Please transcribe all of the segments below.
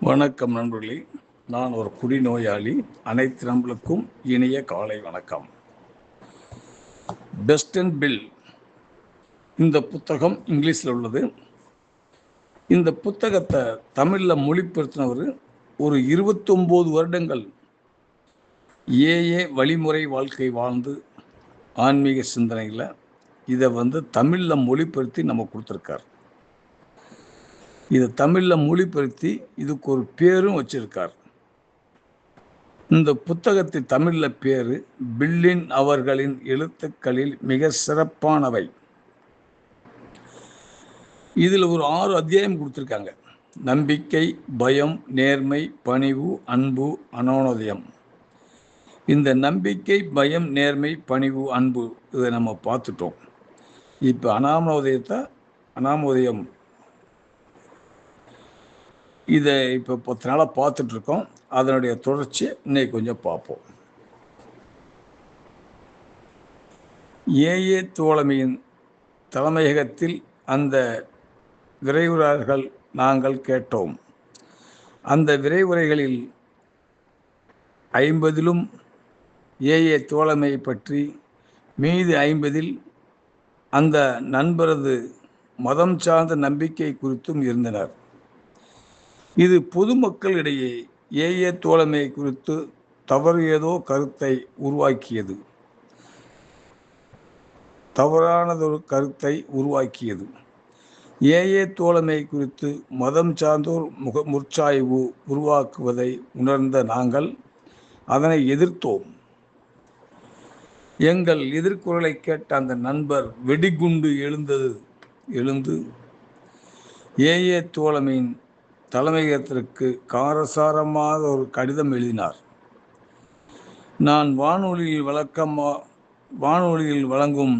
வணக்கம் நண்பர்களே. நான் ஒரு குடிநோயாளி. அனைத்து நண்பர்களுக்கும் இனிய காலை வணக்கம். பெஸ்ட் அண்ட் பில் இந்த புத்தகம் இங்கிலீஷில் உள்ளது. இந்த புத்தகத்தை தமிழில் மொழிபெயர்த்தினவர் ஒரு இருபத்தொம்போது வருடங்கள் ஏஏ வழிமுறை வாழ்க்கை வாழ்ந்து ஆன்மீக சிந்தனையில் இதை வந்து தமிழில் மொழிபெயர்த்தி நம்ம கொடுத்துருக்கார். இதை தமிழில் மொழிபெயர்த்தி இதுக்கு ஒரு பேரும் வச்சிருக்கார். இந்த புத்தகத்தை தமிழில் பேர் பில்லின் அவர்களின் எழுத்துக்களில் மிக சிறப்பானவை. இதில் ஒரு ஆறு அத்தியாயம் கொடுத்துருக்காங்க. நம்பிக்கை பயம் நேர்மை பணிவு அன்பு அனோனோதயம். இந்த நம்பிக்கை பயம் நேர்மை பணிவு அன்பு இதை நம்ம பார்த்துட்டோம். இப்போ அனாமோதயத்தை அனாமோதயம் இதை இப்போ பத்து நாளாக பார்த்துட்ருக்கோம். அதனுடைய தொடர்ச்சி இன்னைக்கு கொஞ்சம் பார்ப்போம். ஏஏ தோழமையின் தலைமையகத்தில் அந்த விரைவுரைகள் நாங்கள் கேட்டோம். அந்த விரைவுரைகளில் ஐம்பதிலும் ஏஏ தோழமையை பற்றி மீது ஐம்பதில் அந்த நண்பரது மதம் சார்ந்த நம்பிக்கை குறித்தும் இருந்தனர். இது பொதுமக்களிடையே ஏஏ தோழமை குறித்து தவறு ஏதோ கருத்தை உருவாக்கியது. தவறானதொரு கருத்தை உருவாக்கியது. ஏஏ தோழமை குறித்து மதம் சார்ந்தோர் முக முற்சாய்வு உருவாக்குவதை உணர்ந்த நாங்கள் அதனை எதிர்த்தோம். எங்கள் எதிர்குரலை கேட்ட அந்த நண்பர் வெடிகுண்டு எழுந்தது எழுந்து ஏஏ தோழமையின் தலைமையகத்திற்கு காரசாரமாக ஒரு கடிதம் எழுதினார். நான் வானொலியில் வழக்கமா வானொலியில் வழங்கும்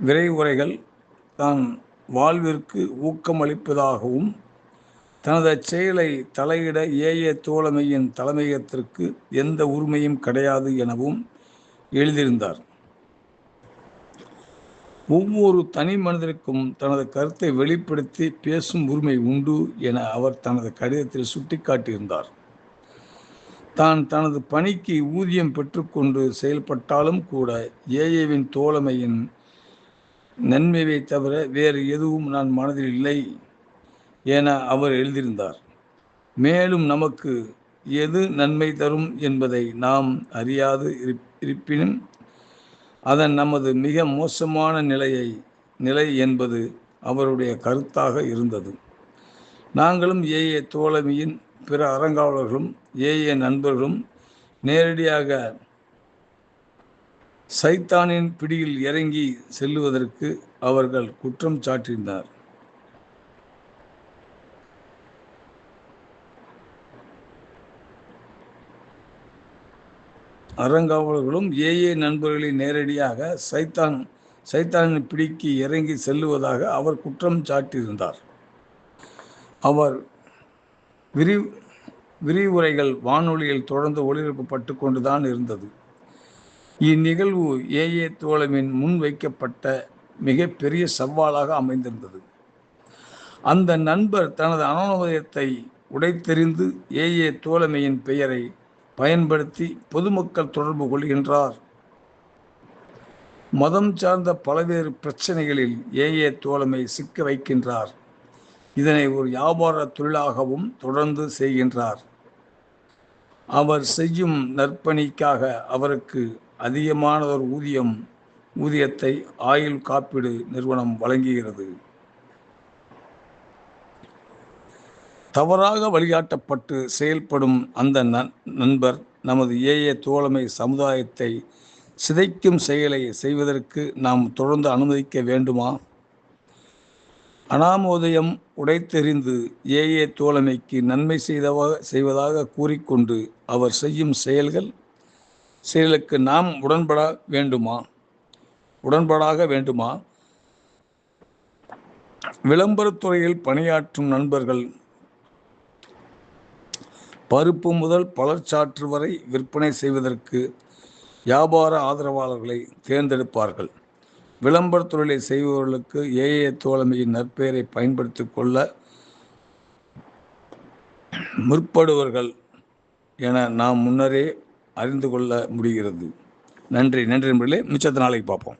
விரைவுரைகள் தான் வாழ்விற்கு ஊக்கமளிப்பதாகவும் தனது செயலை தலையிட ஏஏ தோழமையின் தலைமையகத்திற்கு எந்த உரிமையும் கிடையாது எனவும் எழுதியிருந்தார். ஒவ்வொரு தனி மனிதருக்கும் தனது கருத்தை வெளிப்படுத்தி பேசும் உரிமை உண்டு என அவர் தனது கடிதத்தில் சுட்டிக்காட்டியிருந்தார். தான் தனது பணிக்கு ஊதியம் பெற்றுக்கொண்டு செயல்பட்டாலும் கூட ஏஏவின் தோழமையின் நன்மையை தவிர வேறு எதுவும் நான் மனதில் இல்லை என அவர் எழுதியிருந்தார். மேலும் நமக்கு எது நன்மை தரும் என்பதை நாம் அறியாது இருப்பினும் அதன் நமது மிக மோசமான நிலையை நிலை என்பது அவருடைய கருத்தாக இருந்தது. நாங்களும் ஏஏ தோழமையின் பிற அறங்காவலர்களும் ஏஏ நண்பர்களும் நேரடியாக சைத்தானின் பிடியில் இறங்கி செல்லுவதற்கு அவர்கள் குற்றம் சாட்டினார் அறங்காவலர்களும் ஏஏ நண்பர்களை நேரடியாக சைத்தான் சைத்தானின் பிடிக்கு இறங்கி செல்லுவதாக அவர் குற்றம் சாட்டியிருந்தார். அவர் விரி விரிவுரைகள் வானொலியில் தொடர்ந்து ஒளிபரப்பப்பட்டு கொண்டுதான் இருந்தது. இந்நிகழ்வு ஏஏ தோழமின் முன் வைக்கப்பட்ட மிகப்பெரிய சவாலாக அமைந்திருந்தது. அந்த நண்பர் தனது அனோதயத்தை உடைத்தெறிந்து ஏஏ தோழமையின் பெயரை பயன்படுத்தி பொதுமக்கள் தொடர்பு கொள்கின்றார். மதம் சார்ந்த பல்வேறு பிரச்சனைகளில் ஏஏ தோழமை சிக்க வைக்கின்றார். இதனை ஒரு வியாபார தொழிலாகவும் தொடர்ந்து செய்கின்றார். அவர் செய்யும் நற்பணிக்காக அவருக்கு அதிகமானதொரு ஊதியம் ஊதியத்தை ஆயுள் காப்பீடு நிறுவனம் வழங்குகிறது. தவறாக வழிகாட்டப்பட்டு செயல்படும் அந்த நண்பர் நமது ஏஏ தோழமை சமுதாயத்தை சிதைக்கும் செயலை செய்வதற்கு நாம் தொடர்ந்து அனுமதிக்க வேண்டுமா? அனாமோதயம் உடைத்தெறிந்து ஏஏ தோழமைக்கு நன்மை செய்தவாக செய்வதாக கூறிக்கொண்டு அவர் செய்யும் செயல்கள் செயலுக்கு நாம் உடன்பட வேண்டுமா? உடன்படாக வேண்டுமா? விளம்பரத்துறையில் பணியாற்றும் நண்பர்கள் பருப்பு முதல் பழச்சாற்று வரை விற்பனை செய்வதற்கு வியாபார ஆதரவாளர்களை தேர்ந்தெடுப்பார்கள். விளம்பரத் தொழிலை செய்பவர்களுக்கு ஏஏ தோழமையின் நற்பெயரை பயன்படுத்தி கொள்ள முற்படுவர்கள் என நாம் முன்னரே அறிந்து கொள்ள முடிகிறது. நன்றி நன்றி நண்பர்களே. மிச்சத்த நாளைக்கு பார்ப்போம்.